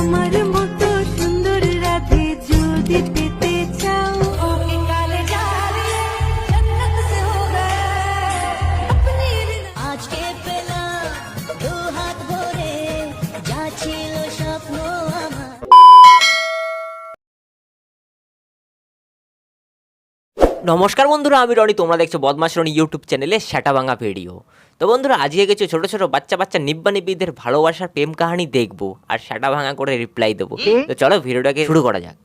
আমার মতো নমস্কার বন্ধুরা আমি রনি তোমরা দেখছো বদমাস রনি ইউটিউব চ্যানেলে সেটা ভাঙা ভিডিও তো বন্ধুরা আজকে কিছু ছোট ছোট বাচ্চা বাচ্চা নিব্বা নিব্বিদের ভালোবাসার প্রেম কাহিনী দেখবো আর সেটা ভাঙা করে রিপ্লাই দেবো তো চলো ভিডিওটাকে শুরু করা যাক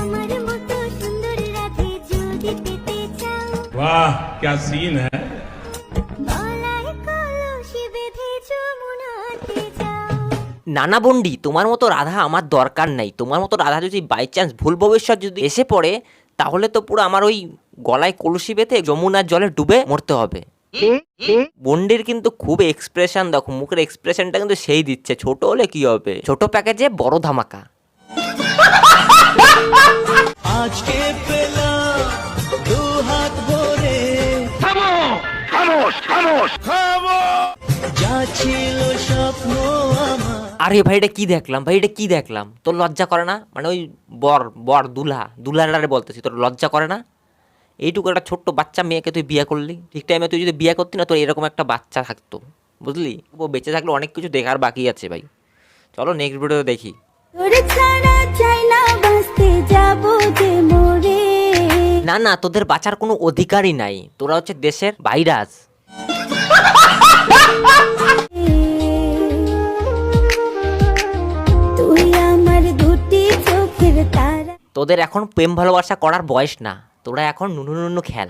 আমার মতো সুন্দর রাধে যদি পেতে চাও वाह क्या सीन है গলায় কলসি বেঁধে যমুনাতে যাও নানা বন্ডি তোমার মতো রাধা আমার দরকার নাই তোমার মতো রাধা যদি বাই চান্স ভুল ভবিষ্যৎ যদি এসে পড়ে তাহলে তো পুরো আমার ওই গলায় কলসি বেঁধে যমুনার জলে ডুবে মরতে হবে। বন্ডির কিন্তু খুব এক্সপ্রেশন দেখো মুখের এক্সপ্রেশনটা কিন্তু সেই দিচ্ছে। ছোট হলে কি হবে? ছোট প্যাকেজে বড় ধামাকা। আজকে পেলাম দু হাত ভরে যা ছিল স্বপ্ন আমার। আরে ভাই এটা কি দেখলাম? ভাই এটা কি দেখলাম? তোর লজ্জা করে না? মানে ওই বর বর দুলা দুলারে বলতেছি তোর লজ্জা করে না? এইটুকু একটা ছোট্ট বাচ্চা মেয়েকে তুই বিয়ে করলি? ঠিক টাইমে তুই যদি বিয়ে করতি না তোর এরকম একটা বাচ্চা থাকতো বুঝলি? ও বেঁচে থাকলে অনেক কিছু দেখার বাকি আছে ভাই। চলো নেক্সট ভিডিও দেখি। না না না তোদের বাঁচার কোনো অধিকারই নাই। তোরা হচ্ছে দেশের ভাইরাস। তোদের এখন প্রেম ভালোবাসা করার বয়স না। তোরা এখন নুনু নুনু খেল।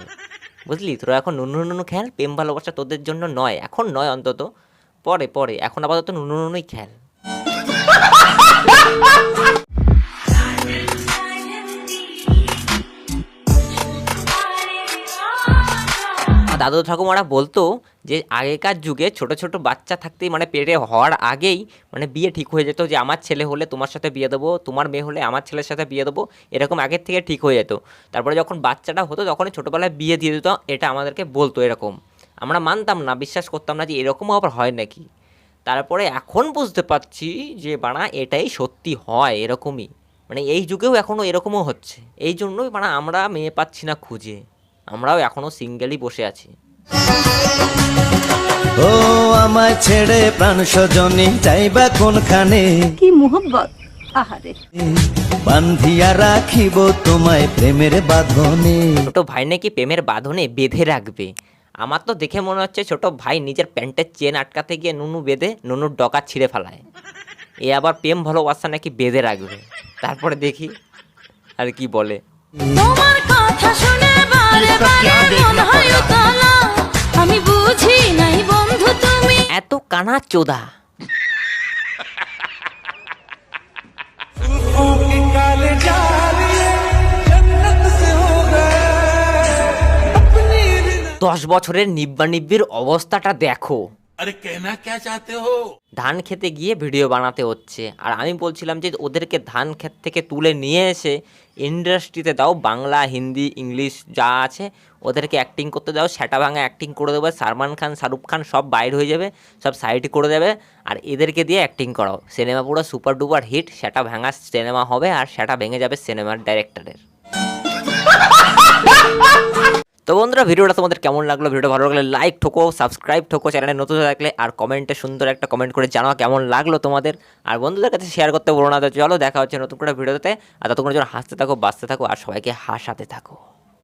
বুঝলি? তোরা এখন নুনু নুনু খেল, প্রেম ভালোবাসা তোদের জন্য নয়। এখন নয় অন্তত। পরে পরে। এখন আপাতত নুনু নুনুই খেল। দাদু ঠাকুমারা বলতো যে আগেকার যুগে ছোট ছোট বাচ্চা থাকতেই মানে পেটে হওয়ার আগেই মানে বিয়ে ঠিক হয়ে যেত যে আমার ছেলে হলে তোমার সাথে বিয়ে দেবো, তোমার মেয়ে হলে আমার ছেলের সাথে বিয়ে দেবো, এরকম আগের থেকে ঠিক হয়ে যেত। তারপরে যখন বাচ্চাটা হতো তখনই ছোটোবেলায় বিয়ে দিয়ে দিত, এটা আমাদেরকে বলতো এরকম। আমরা মানতাম না, বিশ্বাস করতাম না যে এরকমও আবার হয় নাকি। তারপরে এখন বুঝতে পারছি যে বানা এটাই সত্যি হয় এরকমই। মানে এই যুগেও এখনও এরকমও হচ্ছে। এই জন্যই মানে আমরা মেয়ে পাচ্ছি না খুঁজে। আমরাও এখনও সিঙ্গেলই বসে আছি। ও আমায় ছেড়ে প্রাণ সজনী যাইবা কোনখানে? কি মোহব্বত আহারে। বান্ধিয়া রাখিব তোমায় প্রেমের বাঁধনে। ছোট ভাই নাকি প্রেমের বাঁধনে বেঁধে রাখবে? আমার তো দেখে মনে হচ্ছে ছোট ভাই নিজের প্যান্টের চেন আটকাতে গিয়ে নুনু বেঁধে নুনুর ডকা ছিঁড়ে ফেলায়। এ আবার প্রেম ভালোবাসা নাকি বেঁধে রাখবে? তারপরে দেখি আর কি বলে। তোমার কথা শুনে আমি বুঝি নাই বন্ধু তুমি। এত কানা চোদা। দশ বছরের নিব্বা নিব্বির অবস্থাটা দেখো। আরে কেনা কে চাতে হো ধান খেতে গিয়ে ভিডিও বানাতে হচ্ছে আর আমি বলছিলাম যে ওদেরকে ধান ক্ষেত থেকে তুলে নিয়ে এসে ইন্ডাস্ট্রিতে দাও বাংলা হিন্দি ইংলিশ যা আছে ওদেরকে অ্যাক্টিং করতে দাও সেটা ভাঙা অ্যাক্টিং করে দেবে সালমান খান শাহরুখ খান সব বাইর হয়ে যাবে সব সাইড করে দেবে আর এদেরকে দিয়ে অ্যাক্টিং করাও সিনেমা পুরো সুপার ডুপার হিট সেটা ভাঙা সিনেমা হবে আর সেটা ভেঙে যাবে সিনেমার ডাইরেক্টরের তো বন্ধুরা, ভিডিওটা তোমাদের কেমন লাগল? ভিডিও ভালো লাগলে লাইক ঠোকো সাবস্ক্রাইব ঠোকো চ্যানেলে নতুন থাকলে আর কমেন্টে সুন্দর একটা কমেন্ট করে জানাও কেমন লাগল তোমাদের। আর বন্ধুদের কাছে শেয়ার করতে বলো না। তো চলো, দেখা হচ্ছে নতুন করে ভিডিওতে। আর ততক্ষণের জন্য হাসতে থাকো, বাঁচতে থাকো, আর সবাইকে হাসাতে থাকো।